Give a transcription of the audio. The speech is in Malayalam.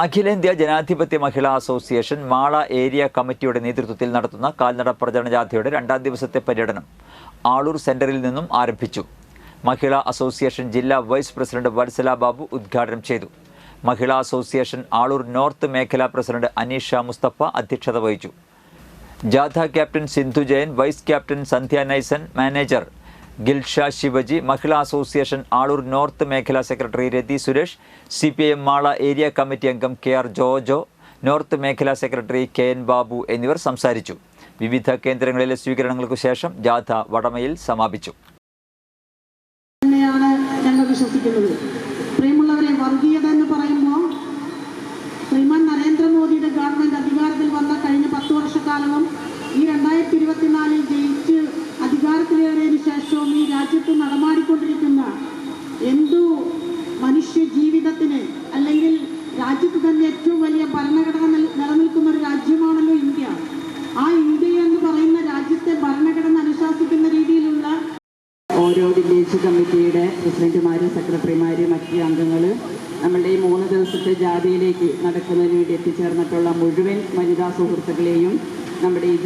അഖിലേന്ത്യാ ജനാധിപത്യ മഹിളാ അസോസിയേഷൻ മാള ഏരിയ കമ്മിറ്റിയുടെ നേതൃത്വത്തിൽ നടത്തുന്ന കാൽനട പ്രചരണ ജാഥയുടെ രണ്ടാം ദിവസത്തെ പര്യടനം ആളൂർ സെന്ററിൽ നിന്നും ആരംഭിച്ചു. മഹിളാ അസോസിയേഷൻ ജില്ലാ വൈസ് പ്രസിഡന്റ് വത്സല ബാബു ഉദ്ഘാടനം ചെയ്തു. മഹിളാ അസോസിയേഷൻ ആളൂർ നോർത്ത് മേഖലാ പ്രസിഡന്റ് അനീഷ മുസ്തഫ അധ്യക്ഷത വഹിച്ചു. ജാഥ captain Sindhu Jayan vice captain Sandhya Naisan manager Gilsha Shivaji Mahila association Aloor north മേഖലാ secretary Rathi Suresh C P M Mala area committee അംഗം കെ ആർ ജോജോ നോർത്ത് മേഖലാ സെക്രട്ടറി കെ എൻ ബാബു എന്നിവർ സംസാരിച്ചു. വിവിധ കേന്ദ്രങ്ങളിലെ സ്വീകരണങ്ങൾക്കു ശേഷം ജാഥ വടമയിൽ സമാപിച്ചു. വർഗീയത എന്ന് ശ്രീമാൻ നരേന്ദ്രമോദിയുടെ ഗവൺമെന്റ് അധികാരത്തിൽ വന്ന കഴിഞ്ഞ പത്ത് വർഷക്കാലവും ഈ രണ്ടായിരത്തി ഇരുപത്തിനാലിൽ ജയിച്ച് ഓരോ വില്ലേജ് കമ്മിറ്റിയുടെ പ്രസിഡന്റുമാരും സെക്രട്ടറിമാരും മറ്റ് അംഗങ്ങൾ നമ്മളുടെ ഈ മൂന്ന് ദിവസത്തെ ജാതിയിലേക്ക് നടക്കുന്നതിന് വേണ്ടി എത്തിച്ചേർന്നിട്ടുള്ള മുഴുവൻ വനിതാ സുഹൃത്തുക്കളെയും നമ്മുടെ ഈ